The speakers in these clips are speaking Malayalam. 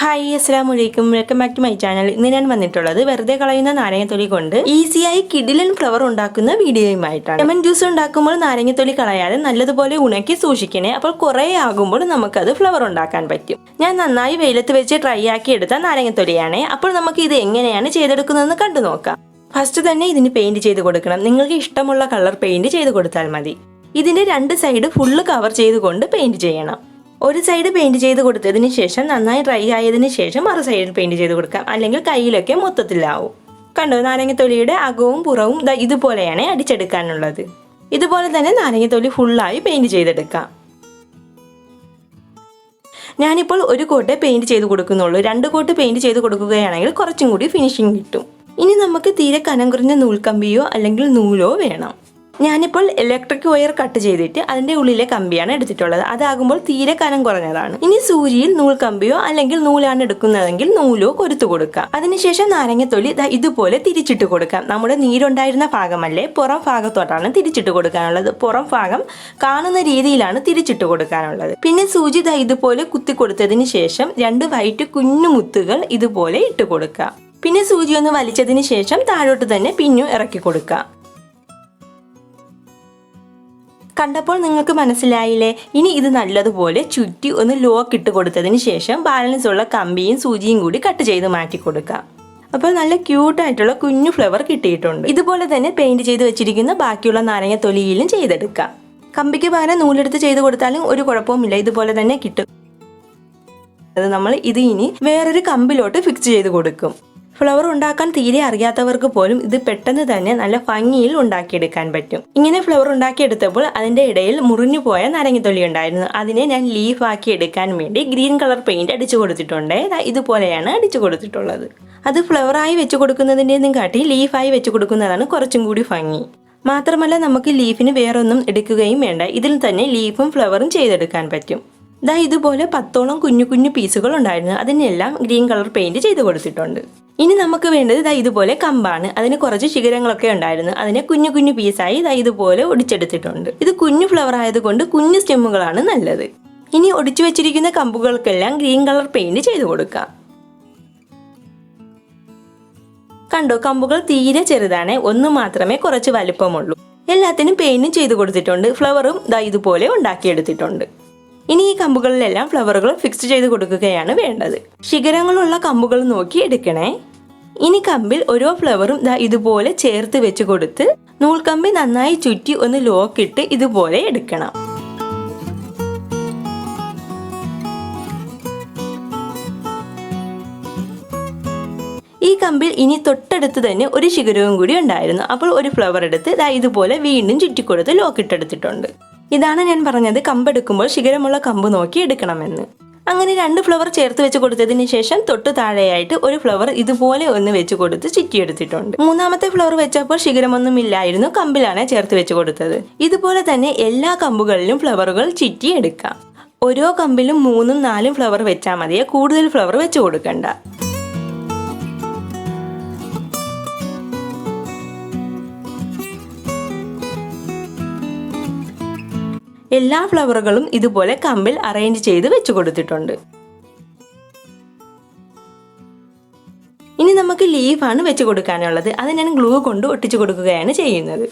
ഹായ് അസ്സാം വലൈക്കും welcome back to my channel ഇന്ന് ഞാൻ വന്നിട്ടുള്ളത് വെറുതെ കളയുന്ന നാരങ്ങത്തൊലി കൊണ്ട് ഈസിയായി കിഡിലൻ ഫ്ലവർ ഉണ്ടാക്കുന്ന വീഡിയോയുമായിട്ടാണ്. ലെമൺ ജ്യൂസ് ഉണ്ടാക്കുമ്പോൾ നാരങ്ങത്തൊലി കളയാതെ നല്ലതുപോലെ ഉണക്കി സൂക്ഷിക്കണേ. അപ്പോൾ കുറേ ആകുമ്പോൾ നമുക്കത് ഫ്ലവർ ഉണ്ടാക്കാൻ പറ്റും. ഞാൻ നന്നായി വെയിലത്ത് വെച്ച് ഡ്രൈ ആക്കി എടുത്ത നാരങ്ങത്തൊലിയാണ് അപ്പോൾ നമുക്ക് ഇത് എങ്ങനെയാണ് ചെയ്തെടുക്കുന്നതെന്ന് കണ്ടു നോക്കാം. ഫസ്റ്റ് തന്നെ ഇതിന് പെയിന്റ് ചെയ്ത് കൊടുക്കണം. നിങ്ങൾക്ക് ഇഷ്ടമുള്ള കളർ പെയിന്റ് ചെയ്ത് കൊടുത്താൽ മതി. ഇതിന്റെ രണ്ട് സൈഡ് ഫുള്ള് കവർ ചെയ്തുകൊണ്ട് പെയിന്റ് ചെയ്യണം. ഒരു സൈഡ് പെയിന്റ് ചെയ്ത് കൊടുത്തതിന് ശേഷം നന്നായി ഡ്രൈ ആയതിനു ശേഷം മറു സൈഡിൽ പെയിന്റ് ചെയ്ത് കൊടുക്കാം. അല്ലെങ്കിൽ കയ്യിലൊക്കെ മൊത്തത്തിലാവും. കണ്ടോ? നാരങ്ങത്തൊലിയുടെ അകവും പുറവും ഇതുപോലെയാണ് അടിച്ചെടുക്കാനുള്ളത്. ഇതുപോലെ തന്നെ നാരങ്ങത്തൊലി ഫുള്ളായി പെയിന്റ് ചെയ്തെടുക്കാം. ഞാനിപ്പോൾ ഒരു കോട്ട് പെയിന്റ് ചെയ്ത് കൊടുക്കുന്നുള്ളൂ. രണ്ട് കോട്ട് പെയിന്റ് ചെയ്ത് കൊടുക്കുകയാണെങ്കിൽ കുറച്ചും കൂടി ഫിനിഷിംഗ് കിട്ടും. ഇനി നമുക്ക് തീരെ കനം കുറഞ്ഞ നൂൽക്കമ്പിയോ അല്ലെങ്കിൽ നൂലോ വേണം. ഞാനിപ്പോൾ ഇലക്ട്രിക് വയർ കട്ട് ചെയ്തിട്ട് അതിന്റെ ഉള്ളിലെ കമ്പിയാണ് എടുത്തിട്ടുള്ളത്. അതാകുമ്പോൾ തീരെ കനം കുറഞ്ഞതാണ്. ഇനി സൂചിയിൽ നൂൽ കമ്പിയോ അല്ലെങ്കിൽ നൂലാണ് എടുക്കുന്നതെങ്കിൽ നൂലോ കൊരുത്തു കൊടുക്കാം. അതിനുശേഷം നാരങ്ങത്തൊലി ഇതുപോലെ തിരിച്ചിട്ട് കൊടുക്കാം. നമ്മുടെ നീരുണ്ടായിരുന്ന ഭാഗമല്ലേ? പുറം ഭാഗത്തോട്ടാണ് തിരിച്ചിട്ട് കൊടുക്കാനുള്ളത്. പുറം ഭാഗം കാണുന്ന രീതിയിലാണ് തിരിച്ചിട്ട് കൊടുക്കാനുള്ളത്. പിന്നെ സൂചി ദ ഇതുപോലെ കുത്തി കൊടുത്തതിന് ശേഷം രണ്ട് വൈറ്റ് കുഞ്ഞു മുത്തുകൾ ഇതുപോലെ ഇട്ട് കൊടുക്കാം. പിന്നെ സൂചി ഒന്ന് വലിച്ചതിന് ശേഷം താഴോട്ട് തന്നെ പിന്നു ഇറക്കി കൊടുക്കാം. കണ്ടപ്പോൾ നിങ്ങൾക്ക് മനസ്സിലായില്ലേ? ഇനി ഇത് നല്ലതുപോലെ ചുറ്റി ഒന്ന് ലോക്ക് ഇട്ട് കൊടുത്തതിന് ശേഷം ബാലൻസ് ഉള്ള കമ്പിയും സൂചിയും കൂടി കട്ട് ചെയ്ത് മാറ്റി കൊടുക്കാം. അപ്പോൾ നല്ല ക്യൂട്ടായിട്ടുള്ള കുഞ്ഞു ഫ്ലവർ കിട്ടിയിട്ടുണ്ട്. ഇതുപോലെ തന്നെ പെയിന്റ് ചെയ്ത് വെച്ചിരിക്കുന്ന ബാക്കിയുള്ള നാരങ്ങ തൊലിയിലും ചെയ്തെടുക്കാം. കമ്പിക്ക് പകരം നൂലെടുത്ത് ചെയ്ത് കൊടുത്താലും ഒരു കുഴപ്പവുമില്ല. ഇതുപോലെ തന്നെ കിട്ടും. അത് നമ്മൾ ഇത് ഇനി വേറൊരു കമ്പിലോട്ട് ഫിക്സ് ചെയ്ത് കൊടുക്കും. ഫ്ലവർ ഉണ്ടാക്കാൻ തീരെ അറിയാത്തവർക്ക് പോലും ഇത് പെട്ടെന്ന് തന്നെ നല്ല ഭംഗിയിൽ ഉണ്ടാക്കിയെടുക്കാൻ പറ്റും. ഇങ്ങനെ ഫ്ലവർ ഉണ്ടാക്കിയെടുത്തപ്പോൾ അതിന്റെ ഇടയിൽ മുറിഞ്ഞു പോയ നാരങ്ങത്തൊലി ഉണ്ടായിരുന്നു. അതിനെ ഞാൻ ലീഫ് ആക്കി എടുക്കാൻ വേണ്ടി ഗ്രീൻ കളർ പെയിന്റ് അടിച്ചു കൊടുത്തിട്ടുണ്ട്. ഇതുപോലെയാണ് അടിച്ചു കൊടുത്തിട്ടുള്ളത്. അത് ഫ്ലവറായി വെച്ച് കൊടുക്കുന്നതിന്റെയും കാട്ടി ലീഫായി വെച്ച് കൊടുക്കുന്നതാണ് കുറച്ചും കൂടി ഭംഗി. മാത്രമല്ല നമുക്ക് ലീഫിന് വേറൊന്നും എടുക്കുകയും വേണ്ട. ഇതിൽ തന്നെ ലീഫും ഫ്ലവറും ചെയ്തെടുക്കാൻ പറ്റും. ദാ ഇതുപോലെ പത്തോളം കുഞ്ഞു കുഞ്ഞു പീസുകൾ ഉണ്ടായിരുന്നു. അതിനെല്ലാം ഗ്രീൻ കളർ പെയിന്റ് ചെയ്ത് കൊടുത്തിട്ടുണ്ട്. ഇനി നമുക്ക് വേണ്ടത് ഇതാ ഇതുപോലെ കമ്പാണ്. അതിന് കുറച്ച് ശിഖരങ്ങളൊക്കെ ഉണ്ടായിരുന്നു. അതിനെ കുഞ്ഞു കുഞ്ഞു പീസായി ഇതാ ഇതുപോലെ ഒടിച്ചെടുത്തിട്ടുണ്ട്. ഇത് കുഞ്ഞു ഫ്ലവർ ആയതുകൊണ്ട് കുഞ്ഞു സ്റ്റെമ്മുകളാണ് നല്ലത്. ഇനി ഒടിച്ചു വെച്ചിരിക്കുന്ന കമ്പുകൾക്കെല്ലാം ഗ്രീൻ കളർ പെയിന്റ് ചെയ്തു കൊടുക്കാം. കണ്ടോ കമ്പുകൾ തീരെ ചെറുതാണ്. ഒന്ന് മാത്രമേ കുറച്ച് വലുപ്പമുള്ളൂ. എല്ലാത്തിനും പെയിന്റും ചെയ്തു കൊടുത്തിട്ടുണ്ട്. ഫ്ലവറും ദാ ഇതുപോലെ ഉണ്ടാക്കിയെടുത്തിട്ടുണ്ട്. ഇനി ഈ കമ്പുകളിലെല്ലാം ഫ്ലവറുകൾ ഫിക്സ് ചെയ്ത് കൊടുക്കുകയാണ് വേണ്ടത്. ശിഖരങ്ങളുള്ള കമ്പുകൾ നോക്കി എടുക്കണേ. ഇനി കമ്പിൽ ഓരോ ഫ്ലവറും ദാ ഇതുപോലെ ചേർത്ത് വെച്ച് കൊടുത്ത് നൂൽക്കമ്പി നന്നായി ചുറ്റി ഒന്ന് ലോക്കിട്ട് ഇതുപോലെ എടുക്കണം. ഈ കമ്പിൽ ഇനി തൊട്ടടുത്ത് തന്നെ ഒരു ശിഖരവും കൂടി ഉണ്ടായിരുന്നു. അപ്പോൾ ഒരു ഫ്ലവർ എടുത്ത് ദാ ഇതുപോലെ വീണ്ടും ചുറ്റിക്കൊടുത്ത് ലോക്കിട്ടെടുത്തിട്ടുണ്ട് ഇതാണ് ഞാൻ പറഞ്ഞത് കമ്പെടുക്കുമ്പോൾ ശിഖരമുള്ള കമ്പ് നോക്കി എടുക്കണമെന്ന്. അങ്ങനെ രണ്ട് ഫ്ലവർ ചേർത്ത് വെച്ച് കൊടുത്തതിന് ശേഷം തൊട്ട് താഴെയായിട്ട് ഒരു ഫ്ലവർ ഇതുപോലെ ഒന്ന് വെച്ച് കൊടുത്ത് ചുറ്റിയെടുത്തിട്ടുണ്ട്. മൂന്നാമത്തെ ഫ്ലവർ വെച്ചപ്പോൾ ശിഖരമൊന്നും ഇല്ലായിരുന്നു കമ്പിലാണ് ചേർത്ത് വെച്ച് കൊടുത്തത്. ഇതുപോലെ തന്നെ എല്ലാ കമ്പുകളിലും ഫ്ലവറുകൾ ചുറ്റിയെടുക്കാം. ഓരോ കമ്പിലും മൂന്നും നാലും ഫ്ലവർ വെച്ചാൽ മതിയെ. കൂടുതൽ ഫ്ലവർ വെച്ച് കൊടുക്കണ്ട. എല്ലാ ഫ്ലവറുകളും ഇതുപോലെ കമ്പിൽ അറേഞ്ച് ചെയ്ത് വെച്ച് കൊടുത്തിട്ടുണ്ട്. ഇനി നമുക്ക് ലീഫാണ് വെച്ച് കൊടുക്കാനുള്ളത്. അത് ഞാൻ ഗ്ലൂ കൊണ്ട് ഒട്ടിച്ചു കൊടുക്കുകയാണ് ചെയ്യുന്നത്.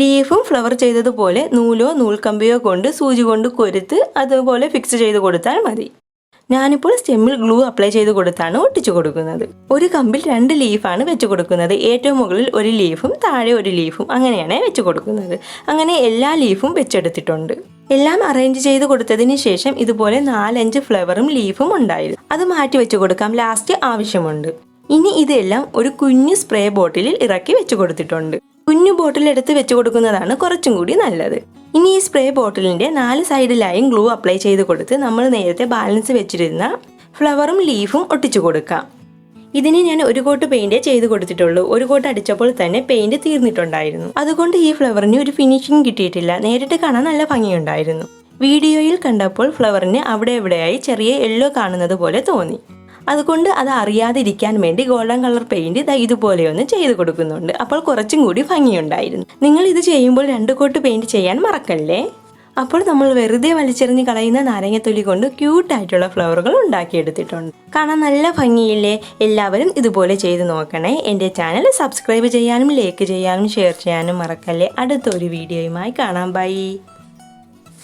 ലീഫും ഫ്ലവർ ചെയ്തതുപോലെ നൂലോ നൂൽക്കമ്പിയോ കൊണ്ട് സൂചി കൊണ്ട് കൊരുത്ത് അതുപോലെ ഫിക്സ് ചെയ്ത് കൊടുത്താൽ മതി. ഞാനിപ്പോൾ സ്റ്റെമ്മിൽ ഗ്ലൂ അപ്ലൈ ചെയ്ത് കൊടുത്താണ് ഒട്ടിച്ചു കൊടുക്കുന്നത്. ഒരു കമ്പിൽ രണ്ട് ലീഫാണ് വെച്ച് കൊടുക്കുന്നത്. ഏറ്റവും മുകളിൽ ഒരു ലീഫും താഴെ ഒരു ലീഫും അങ്ങനെയാണ് വെച്ച് കൊടുക്കുന്നത്. അങ്ങനെ എല്ലാ ലീഫും വെച്ചെടുത്തിട്ടുണ്ട്. എല്ലാം അറേഞ്ച് ചെയ്ത് കൊടുത്തതിന് ശേഷം ഇതുപോലെ നാലഞ്ച് ഫ്ലവറും ലീഫും ഉണ്ടായിരുന്നു. അത് മാറ്റി വെച്ചു കൊടുക്കാം. ലാസ്റ്റ് ആവശ്യമുണ്ട്. ഇനി ഇതെല്ലാം ഒരു കുഞ്ഞു സ്പ്രേ ബോട്ടിലിൽ ഇറക്കി വെച്ചു കൊടുത്തിട്ടുണ്ട്. കുഞ്ഞു ബോട്ടിൽ എടുത്ത് വെച്ച് കൊടുക്കുന്നതാണ് കുറച്ചും കൂടി നല്ലത്. ഇനി ഈ സ്പ്രേ ബോട്ടിലിന്റെ നാല് സൈഡിലായും ഗ്ലൂ അപ്ലൈ ചെയ്ത് കൊടുത്ത് നമ്മൾ നേരത്തെ ബാലൻസ് വെച്ചിരുന്ന ഫ്ലവറും ലീഫും ഒട്ടിച്ചു കൊടുക്കാം. ഇതിന് ഞാൻ ഒരു കോട്ട് പെയിന്റ് ചെയ്ത് കൊടുത്തിട്ടുള്ളൂ. ഒരു കോട്ട് അടിച്ചപ്പോൾ തന്നെ പെയിന്റ് തീർന്നിട്ടുണ്ടായിരുന്നു. അതുകൊണ്ട് ഈ ഫ്ലവറിന് ഒരു ഫിനിഷിംഗ് കിട്ടിയിട്ടില്ല. നേരിട്ട് കാണാൻ നല്ല ഭംഗിയുണ്ടായിരുന്നു. വീഡിയോയിൽ കണ്ടപ്പോൾ ഫ്ലവറിന് അവിടെ എവിടെയായി ചെറിയ യെല്ലോ കാണുന്നത് പോലെ തോന്നി. അതുകൊണ്ട് അത് അറിയാതിരിക്കാൻ വേണ്ടി ഗോൾഡൻ കളർ പെയിന്റ് ഇതാ ഇതുപോലെ ഒന്ന് ചെയ്ത് കൊടുക്കുന്നുണ്ട്. അപ്പോൾ കുറച്ചും കൂടി ഭംഗിയുണ്ടായിരുന്നു. നിങ്ങൾ ഇത് ചെയ്യുമ്പോൾ രണ്ട് കോട്ട് പെയിന്റ് ചെയ്യാൻ മറക്കല്ലേ? അപ്പോൾ നമ്മൾ വെറുതെ വലിച്ചെറിഞ്ഞ് കളയുന്ന നാരങ്ങത്തൊലി കൊണ്ട് ക്യൂട്ടായിട്ടുള്ള ഫ്ലവറുകൾ ഉണ്ടാക്കിയെടുത്തിട്ടുണ്ട്. കാണാൻ നല്ല ഭംഗിയില്ലേ? എല്ലാവരും ഇതുപോലെ ചെയ്ത് നോക്കണേ. എന്റെ ചാനൽ സബ്സ്ക്രൈബ് ചെയ്യാനും ലൈക്ക് ചെയ്യാനും ഷെയർ ചെയ്യാനും മറക്കല്ലേ. അടുത്തൊരു വീഡിയോയുമായി കാണാം. ബൈ